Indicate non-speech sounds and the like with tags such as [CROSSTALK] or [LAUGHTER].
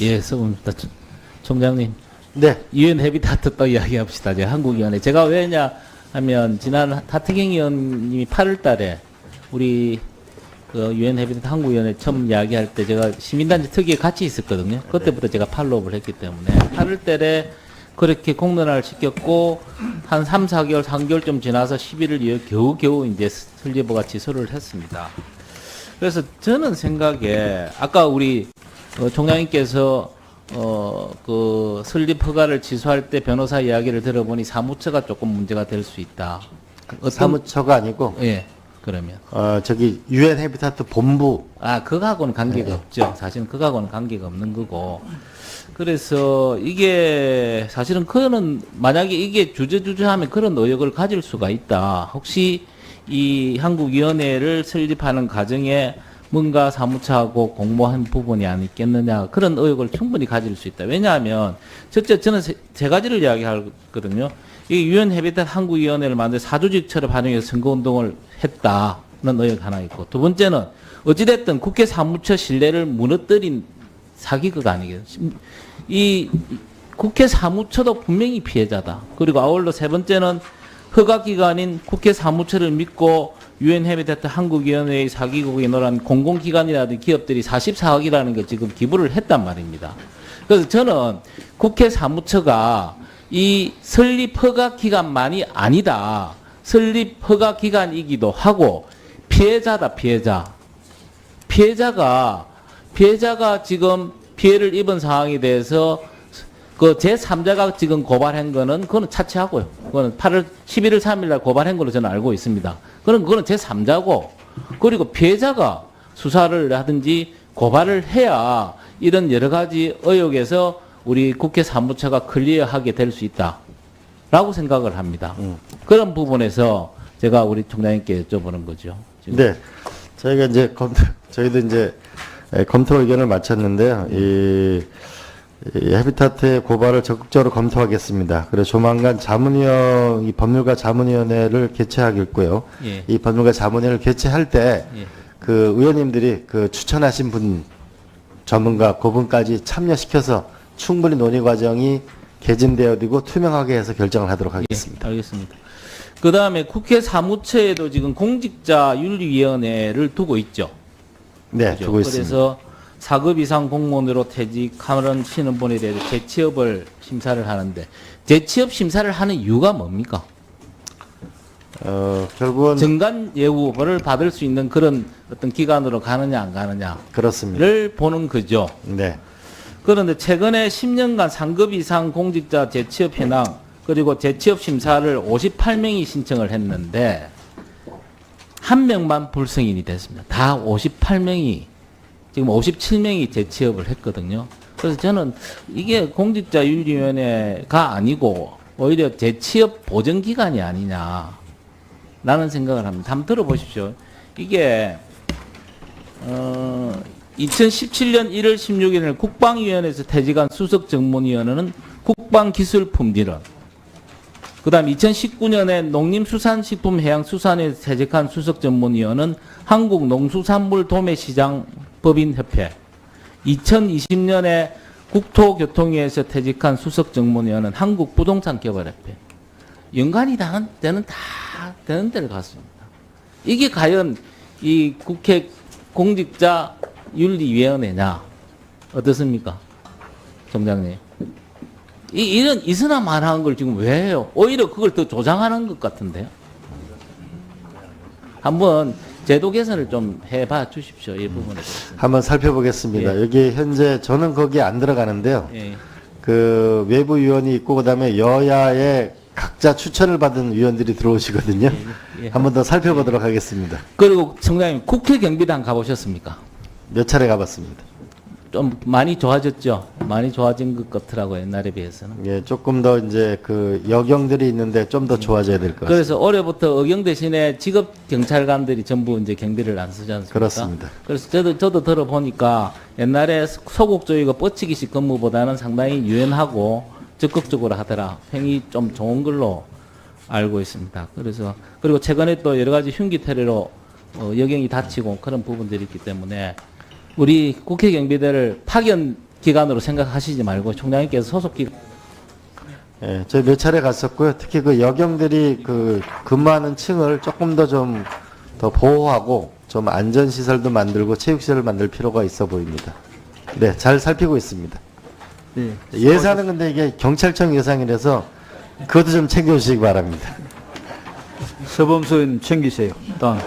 예, 서울입니다. 총- 총장님, 네, 유엔 헤비타트 또 이야기합시다. 이제 한국위원회. 제가 왜냐 하면 지난 하태경 의원님이 8월 달에 우리 그 유엔 헤비타트 한국위원회 처음 이야기할 때 제가 시민단체 특위에 같이 있었거든요. 그때부터 제가 팔로우를 했기 때문에 8월 달에 그렇게 공론화를 시켰고 한 3, 4개월, 3개월 좀 지나서 11월 이후 겨우겨우 이제 설리버가 취소를 했습니다. 그래서 저는 생각에 아까 우리 어, 총장님께서 어, 그 설립 허가를 취소할 때 변호사 이야기를 들어보니 사무처가 조금 문제가 될 수 있다. 어떤- 사무처가 아니고 예. 그러면 어 저기 유엔 헤비타트 본부 아 그거하고는 관계가 없죠. 사실은 그거하고는 관계가 없는 거고. 그래서 이게 사실은 그거는 만약에 이게 주저주저하면 그런 의혹을 가질 수가 있다. 혹시 이 한국위원회를 설립하는 과정에 뭔가 사무처하고 공모한 부분이 아니겠느냐 그런 의혹을 충분히 가질 수 있다. 왜냐하면 첫째 저는 세, 세 가지를 이야기하거든요. 이 유엔 헤비tat 한국위원회를 만들 사조직처럼 활용해서 선거운동을 했다는 의혹 하나 있고 두 번째는 어찌됐든 국회 사무처 신뢰를 무너뜨린 사기극 아니겠어요. 이 국회 사무처도 분명히 피해자다. 그리고 아울러 세 번째는 허가기관인 국회 사무처를 믿고 유엔 헤비tat 한국위원회의 사기극에 노란 공공기관이라든지 기업들이 44억이라는 걸 지금 기부를 했단 말입니다. 그래서 저는 국회 사무처가 이 설립 허가 기간만이 아니다. 설립 허가 기간이기도 하고 피해자다 피해자. 피해자가 피해자가 지금 피해를 입은 상황에 대해서 그 제3자가 지금 고발한 거는 그거는 차치하고요. 그거는 8월 11월 3일 날 고발한 걸로 저는 알고 있습니다. 그럼 그거는 제3자고 그리고 피해자가 수사를 하든지 고발을 해야 이런 여러 가지 의혹에서 우리 국회 사무처가 클리어하게 될 수 있다. 라고 생각을 합니다. 그런 부분에서 제가 우리 총장님께 여쭤보는 거죠. 지금. 네, 저희가 이제 검 [LAUGHS] 저희도 이제 에, 검토 의견을 마쳤는데요. 이, 이 헤비타트의 고발을 적극적으로 검토하겠습니다. 그래서 조만간 자문위원 이 법률가 자문위원회를 개최하겠고요. 예. 이 법률가 자문위원회를 개최할 때 예. 그 의원님들이 그 추천하신 분 전문가 그분까지 참여시켜서 충분히 논의 과정이 개진되어지고 투명하게 해서 결정을 하도록 하겠습니다. 예, 알겠습니다. 그 다음에 국회 사무처에도 지금 공직자 윤리위원회를 두고 있죠. 네, 그죠? 두고 있습니다. 그래서 4급 이상 공무원으로 퇴직하는 신원본에 대해서 재취업을 심사를 하는데 재취업 심사를 하는 이유가 뭡니까? 어, 결국은 정관 예우를 받을 수 있는 그런 어떤 기관으로 가느냐 안 가느냐를 그렇습니다. 보는 거죠. 네. 그런데 최근에 10년간 상급 이상 공직자 재취업 현황 그리고 재취업 심사를 58명이 신청을 했는데 한 명만 불승인이 됐습니다. 다 58명이 지금 57명이 재취업을 했거든요. 그래서 저는 이게 공직자윤리위원회가 아니고 오히려 재취업 보전기관이 아니냐 라는 생각을 합니다. 한번 들어보십시오. 이게 어, 2017년 1월 16일 국방위원회에서 퇴직한 수석 정문위원회는 국방기술품질원 그 다음 2019년에 농림수산식품해양수산에서 퇴직한 수석 전문위원은 한국농수산물도매시장 법인협회 2020년에 국토교통위에서 퇴직한 수석 전문위원은 한국부동산개발협회 연관이 다 되는 다 되는 데를 갔습니다. 이게 과연 이 국회 공직자 윤리위원회냐 어떻습니까, 총장님? 이 이런 이스나 만한 걸 지금 왜 해요? 오히려 그걸 더 조장하는 것 같은데요. 한번 제도 개선을 좀 해봐 주십시오 이 부분에 대해서. 한번 살펴보겠습니다. 예. 여기 현재 저는 거기에 안 들어가는데요. 예. 그 외부 위원이 있고 그다음에 여야의 각자 추천을 받은 위원들이 들어오시거든요. 예. 한번 더 살펴보도록 하겠습니다. 그리고 총장님 국회 경비당 가보셨습니까? 몇 차례 가봤습니다. 좀 많이 좋아졌죠. 많이 좋아진 것 같더라고 요 옛날에 비해서는. 예, 조금 더 이제 그 여경들이 있는데 좀 더 좋아져야 될 것 같습니다. 그래서 올해부터 의경 대신에 직업 경찰관들이 전부 이제 경비를 안 쓰지 않습니까? 그렇습니다. 그래서 저도 저도 들어보니까 옛날에 소국 조이고 뻗치기식 근무보다는 상당히 유연하고 적극적으로 하더라. 평이 좀 좋은 걸로 알고 있습니다. 그래서 그리고 최근에 또 여러 가지 흉기 테러로 어, 여경이 다치고 그런 부분들이 있기 때문에 우리 국회 경비대를 파견 기관으로 생각하시지 말고 총장님께서 소속 기관 예, 저희 몇 차례 갔었고요. 특히 그 여경들이 그 근무하는 층을 조금 더 좀 더 보호하고 좀 안전 시설도 만들고 체육 시설을 만들 필요가 있어 보입니다. 네, 잘 살피고 있습니다. 네. 예산은 근데 이게 경찰청 예산이라서 그것도 좀 챙겨주시기 바랍니다. 서범수인 챙기세요. 다음.